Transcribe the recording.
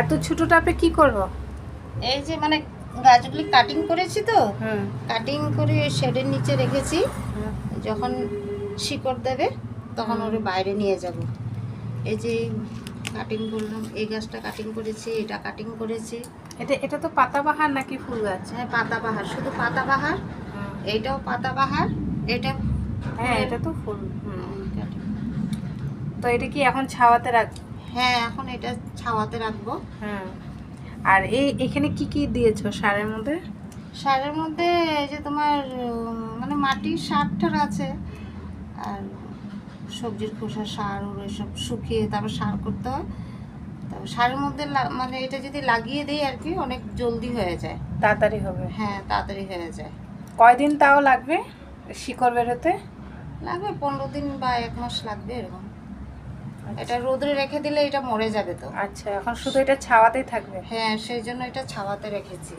এত ছোট টাপে কি করব? এই যে মানে গাছগুলি কাটিং করেছি তো হুম। কাটিং করে শেডের নিচে রেখেছি। যখন শিকড় দেবে তখন। ওরে বাইরে নিয়ে যাব। এই যে কাটিং করলাম এই গাছটা কাটিং করেছি এটা কাটিং করেছি। এটা এটা তো পাতাবাহার নাকি ফুল গাছ? হ্যাঁ পাতাবাহার শুধু পাতাবাহার এইটাও পাতাবাহার এটা হ্যাঁ এটা তো ফুল তো এটা কি এখন ছাওয়াতে রাখ হ্যাঁ এখন এটা ছাওয়াতে রাখব। হুম আর এই এখানে কি কি দিয়েছ সারের মধ্যে? সারের মধ্যে এই যে তোমার মানে মাটির সার টার আছে। আর সবজির খোসা সার ওর এসব শুকিয়ে তারপর সার করতে হয়। তারপর সারের মধ্যে মানে এটা যদি লাগিয়ে দিই আর কি অনেক জলদি হয়ে যায়। তাড়াতাড়ি হবে। হ্যাঁ তাড়াতাড়ি হয়ে যায়। কয়দিন তাও লাগবে শিকড় বেরোতে? লাগবে পনেরো দিন বা এক মাস লাগবে এরকম। এটা রোদে রেখে দিলে এটা মরে যাবে তো। আচ্ছা এখন শুধু এটা ছাওয়াতেই থাকবে? হ্যাঁ সেই জন্য এটা ছাওয়াতে রেখেছি।